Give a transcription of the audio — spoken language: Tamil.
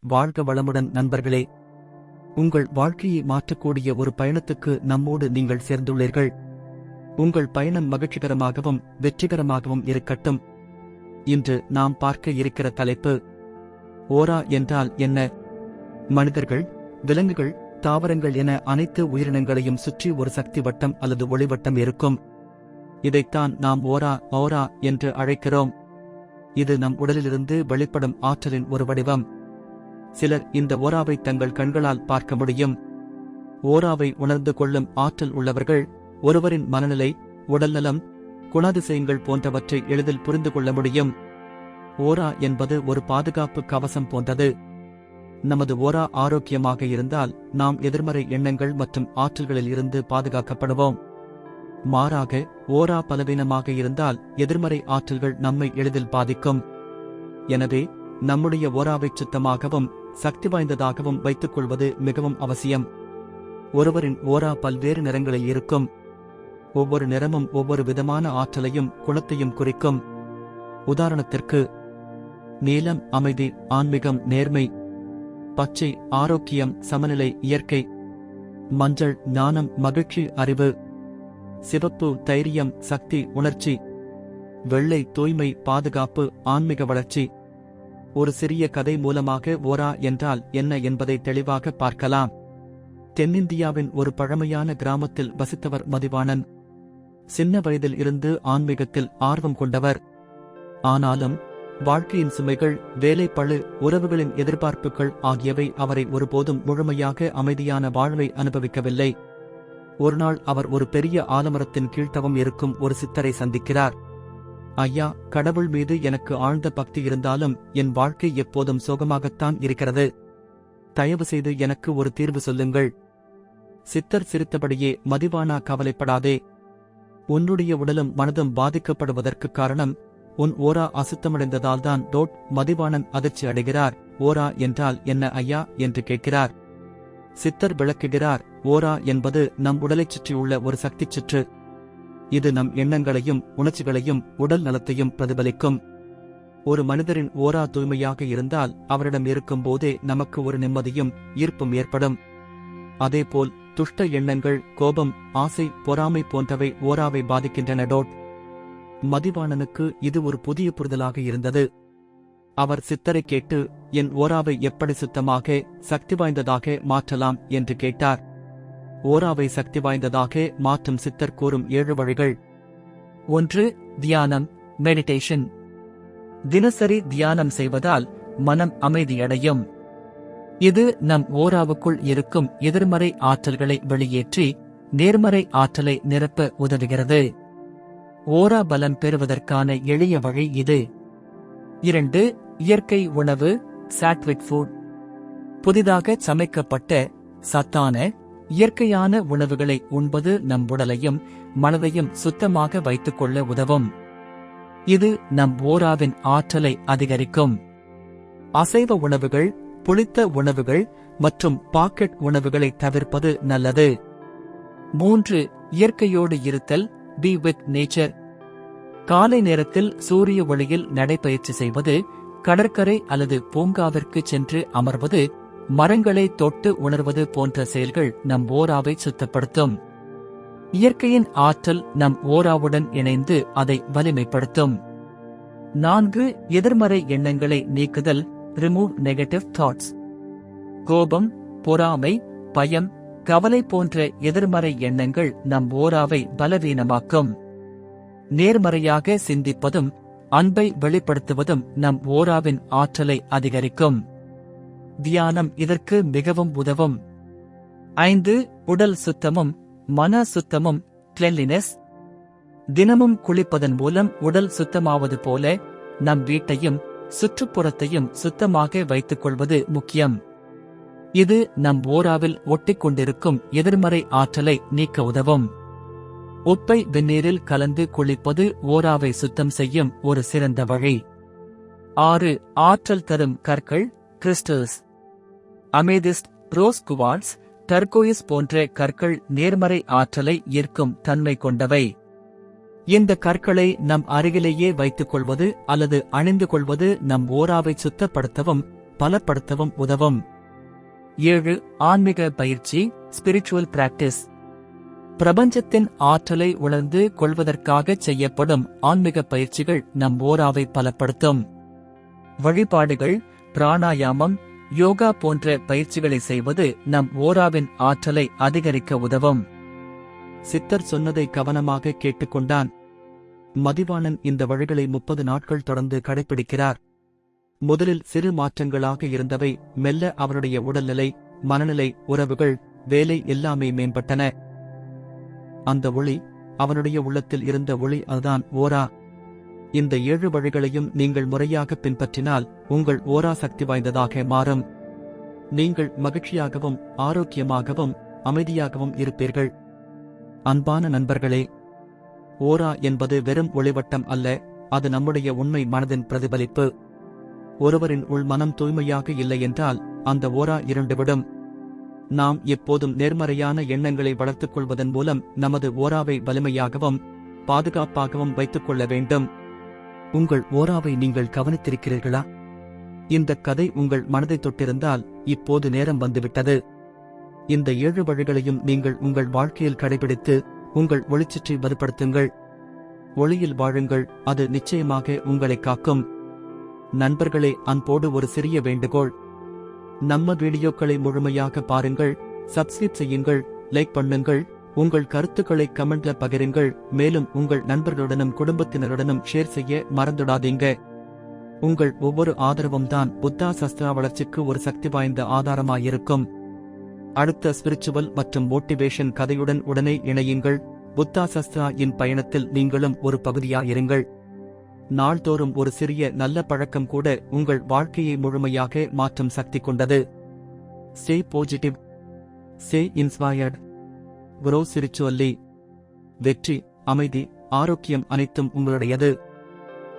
வாழ்க வளமுடன் நண்பர்களே. உங்கள் வாழ்க்கையை மாற்றக்கூடிய ஒரு பயணத்துக்கு நம்மோடு நீங்கள் சேர்ந்துள்ளீர்கள். உங்கள் பயணம் மகிழ்ச்சிகரமாகவும் வெற்றிகரமாகவும் இருக்கட்டும். இன்று நாம் பார்க்க இருக்கிற தலைப்பு ஓரா என்றால் என்ன? மனிதர்கள் விலங்குகள் தாவரங்கள் என அனைத்து உயிரினங்களையும் சுற்றி ஒரு சக்தி வட்டம் அல்லது ஒளிவட்டம் இருக்கும். இதைத்தான் நாம் ஓரா ஓரா என்று அழைக்கிறோம். இது நம் உடலிலிருந்து வெளிப்படும் ஆற்றலின் ஒரு வடிவம். சிலர் இந்த ஓராவை தங்கள் கண்களால் பார்க்க முடியும். ஓராவை உணர்ந்து கொள்ளும் ஆற்றல் உள்ளவர்கள் ஒருவரின் மனநிலை உடல்நலம் குணாதிசயங்கள் போன்றவற்றை எளிதில் புரிந்து கொள்ள முடியும். ஓரா என்பது ஒரு பாதுகாப்பு கவசம் போன்றது. நமது ஓரா ஆரோக்கியமாக இருந்தால் நாம் எதிர்மறை எண்ணங்கள் மற்றும் ஆற்றல்களில் இருந்து பாதுகாக்கப்படுவோம். மாறாக ஓரா பலவீனமாக இருந்தால் எதிர்மறை ஆற்றல்கள் நம்மை எளிதில் பாதிக்கும். எனவே நம்முடைய ஓராவை சுத்தமாகவும் சக்தி வாய்ந்ததாகவும் வைத்துக் கொள்வது மிகவும் அவசியம். ஒருவரின் ஓரா பல்வேறு நிறங்களில் இருக்கும். ஒவ்வொரு நிறமும் ஒவ்வொரு விதமான ஆற்றலையும் குணத்தையும் குறிக்கும். உதாரணத்திற்கு நீலம் அமைதி ஆன்மீகம் நேர்மை. பச்சை ஆரோக்கியம் சமநிலை இயற்கை. மஞ்சள் ஞானம் மகிழ்ச்சி அறிவு. சிவப்பு தைரியம் சக்தி உணர்ச்சி. வெள்ளை தூய்மை பாதுகாப்பு ஆன்மீக வளர்ச்சி. ஒரு சிறிய கதை மூலமாக ஓரா என்றால் என்ன என்பதை தெளிவாக பார்க்கலாம். தென்னிந்தியாவின் ஒரு பழமையான கிராமத்தில் வசித்தவர் மதிவாணன். சின்ன வயதில் இருந்து ஆன்மீகத்தில் ஆர்வம் கொண்டவர். ஆனாலும் வாழ்க்கையின் சுமைகள் வேலைப்பழு உறவுகளின் எதிர்பார்ப்புகள் ஆகியவை அவரை ஒருபோதும் முழுமையாக அமைதியான வாழ்வை அனுபவிக்கவில்லை. ஒருநாள் அவர் ஒரு பெரிய ஆலமரத்தின் கீழ்த்தவம் இருக்கும் ஒரு சித்தரை சந்திக்கிறார். ஐயா கடவுள் மீது எனக்கு ஆழ்ந்த பக்தி இருந்தாலும் என் வாழ்க்கை எப்போதும் சோகமாகத்தான் இருக்கிறது. தயவு செய்து எனக்கு ஒரு தீர்வு சொல்லுங்கள். சித்தர் சிரித்தபடியே மதிவானா கவலைப்படாதே. உன்னுடைய உடலும் மனதும் பாதிக்கப்படுவதற்கு காரணம் உன் ஓரா அசுத்தமடைந்ததால்தான் டோட் மதிவாணன் அதிர்ச்சி அடைகிறார். ஓரா என்றால் என்ன ஐயா என்று கேட்கிறார். சித்தர் விளக்குகிறார் ஓரா என்பது நம் உடலைச் சுற்றியுள்ள ஒரு சக்திச் சுற்று. இது நம் எண்ணங்களையும் உணர்ச்சிகளையும் உடல் நலத்தையும் பிரதிபலிக்கும். ஒரு மனிதரின் ஓரா தூய்மையாக இருந்தால் அவரிடம் இருக்கும் போதே நமக்கு ஒரு நிம்மதியும் ஈர்ப்பும் ஏற்படும். அதேபோல் துஷ்ட எண்ணங்கள் கோபம் ஆசை பொறாமை போன்றவை ஓராவை பாதிக்கின்றன. டோட். மதிவாணனுக்கு இது ஒரு புதிய புரிதலாக இருந்தது. அவர் சித்தரை கேட்டு என் ஓராவை எப்படி சுத்தமாக சக்தி வாய்ந்ததாக மாற்றலாம்? என்று கேட்டார். ஓராவை சக்தி வாய்ந்ததாக மாற்றும் சித்தர் கூறும் ஏழு வழிகள். ஒன்று தியானம் மெடிடேஷன் தினசரி தியானம் செய்வதால் மனம் அமைதியடையும். இது நம் ஓராவுக்குள் இருக்கும் எதிர்மறை ஆற்றல்களை வெளியேற்றி நேர்மறை ஆற்றலை நிரப்ப உதவுகிறது. ஓரா பலம் பெறுவதற்கான எளிய வழி இது. இரண்டு இயற்கை உணவு சாட்விக் ஃபுட் புதிதாக சமைக்கப்பட்ட சத்தான இயற்கையான உணவுகளை உண்பது நம் உடலையும் மனதையும் சுத்தமாக வைத்துக் கொள்ள உதவும். இது நம் ஓராவின் ஆற்றலை அதிகரிக்கும். அசைவ உணவுகள் புளித்த உணவுகள் மற்றும் பாக்கெட் உணவுகளை தவிர்ப்பது நல்லது. மூன்று இயற்கையோடு இருத்தல் பி வித் நேச்சர் காலை நேரத்தில் சூரிய ஒளியில் நடைபயிற்சி செய்வது கடற்கரை அல்லது பூங்காவிற்கு சென்று அமர்வது மரங்களை தொட்டு உணர்வது போன்ற செயல்கள் நம் ஓராவை சுத்தப்படுத்தும். இயற்கையின் ஆற்றல் நம் ஓராவுடன் இணைந்து அதை வலிமைப்படுத்தும். நான்கு எதிர்மறை எண்ணங்களை நீக்குதல் ரிமூவ் நெகட்டிவ் தாட்ஸ் கோபம் பொறாமை பயம் கவலை போன்ற எதிர்மறை எண்ணங்கள் நம் ஓராவை பலவீனமாக்கும். நேர்மறையாக சிந்திப்பதும் அன்பை வெளிப்படுத்துவதும் நம் ஓராவின் ஆற்றலை அதிகரிக்கும். தியானம் இதற்கு மிகவும் உதவும். ஐந்து உடல் சுத்தமும் மன சுத்தமும் கிளென்லினஸ் தினமும் குளிப்பதன் மூலம் உடல் சுத்தமாவது போல நம் வீட்டையும் சுற்றுப்புறத்தையும் சுத்தமாக வைத்துக் கொள்வது முக்கியம். இது நம் ஓராவில் ஒட்டிக்கொண்டிருக்கும் எதிர்மறை ஆற்றலை நீக்க உதவும். உப்பை வெந்நீரில் கலந்து குளிப்பது ஓராவை சுத்தம் செய்யும் ஒரு சிறந்த வழி. ஆறு ஆற்றல் தரும் கற்கள் crystals amethyst rose quartz turquoise போன்ற கற்கள் நேர்மறை ஆற்றலை ஈர்க்கும் தன்மை கொண்டவை. இந்த கற்களை நம் அருகிலேயே வைத்துக் கொள்வது அல்லது அணிந்து கொள்வது நம் ஓராவை சுத்தப்படுத்தவும் பலப்படுத்தவும் உதவும். ஏழு ஆன்மீக பயிற்சி ஸ்பிரிச்சுவல் பிராக்டிஸ் பிரபஞ்சத்தின் ஆற்றலை உணர்ந்து கொள்வதற்காக செய்யப்படும் ஆன்மீக பயிற்சிகள் நம் ஓராவை பலப்படுத்தும். வழிபாடுகள் பிராணாயாமம் யோகா போன்ற பயிற்சிகளை செய்வது நம் ஓராவின் ஆற்றலை அதிகரிக்க உதவும். சித்தர் சொன்னதை கவனமாக கேட்டுக்கொண்டான். மதிவாணன் இந்த வழிகளை முப்பது நாட்கள் தொடர்ந்து கடைபிடிக்கிறார் முதலில் சிறு மாற்றங்களாக இருந்தவை மெல்ல அவருடைய உடல்நிலை மனநிலை உறவுகள் வேலை எல்லாமே மேம்பட்டன. அந்த ஒளி அவனுடைய உள்ளத்தில் இருந்த ஒளி அதுதான் ஓரா இந்த ஏழு வழிகளையும் நீங்கள் முறையாக பின்பற்றினால் உங்கள் ஓரா சக்தி வாய்ந்ததாக மாறும். நீங்கள் மகிழ்ச்சியாகவும் ஆரோக்கியமாகவும் அமைதியாகவும் இருப்பீர்கள். அன்பான நண்பர்களே ஓரா என்பது வெறும் ஒளிவட்டம் அல்ல அது நம்முடைய உண்மை மனதின் பிரதிபலிப்பு. ஒருவரின் உள் மனம் தூய்மையாக இல்லை என்றால் அந்த ஓரா இருண்டுவிடும். நாம் எப்போதும் நேர்மறையான எண்ணங்களை வளர்த்துக் கொள்வதன் மூலம் நமது ஓராவை வலிமையாகவும் பாதுகாப்பாகவும் வைத்துக் கொள்ள வேண்டும். உங்கள் ஓராவை நீங்கள் கவனித்திருக்கிறீர்களா? இந்த கதை உங்கள் மனதை தொட்டிருந்தால் இப்போது நேரம் வந்துவிட்டது. இந்த ஏழு வழிகளையும் நீங்கள் உங்கள் வாழ்க்கையில் கடைபிடித்து உங்கள் ஒளிச்சற்றை வலுப்படுத்துங்கள். ஒளியில் வாழுங்கள் அது நிச்சயமாக உங்களை காக்கும். நண்பர்களே அன்போடு ஒரு சிறிய வேண்டுகோள். நம்ம வீடியோக்களை முழுமையாக பாருங்கள் சப்ஸ்கிரைப் செய்யுங்கள் லைக் பண்ணுங்கள். உங்கள் கருத்துக்களை கமெண்ட்ல பகிருங்கள். மேலும் உங்கள் நண்பர்களுடனும் குடும்பத்தினருடனும் ஷேர் செய்ய மறந்துடாதீங்க. உங்கள் ஒவ்வொரு ஆதரவும் தான் புத்தா சஸ்திரா வளர்ச்சிக்கு ஒரு சக்தி வாய்ந்த ஆதாரமாயிருக்கும். அடுத்த ஸ்பிரிச்சுவல் மற்றும் மோட்டிவேஷன் கதையுடன் உடனே இணையுங்கள். புத்தா சஸ்திரா இன் பயணத்தில் நீங்களும் ஒரு பகுதியாயிருங்கள் நாள்தோறும் ஒரு சிறிய நல்ல பழக்கம் கூட உங்கள் வாழ்க்கையை முழுமையாக மாற்றும் சக்தி கொண்டது. Stay positive stay inspired grow spiritually வெற்றி அமைதி ஆரோக்கியம் அனைத்தும் உங்களுடையது.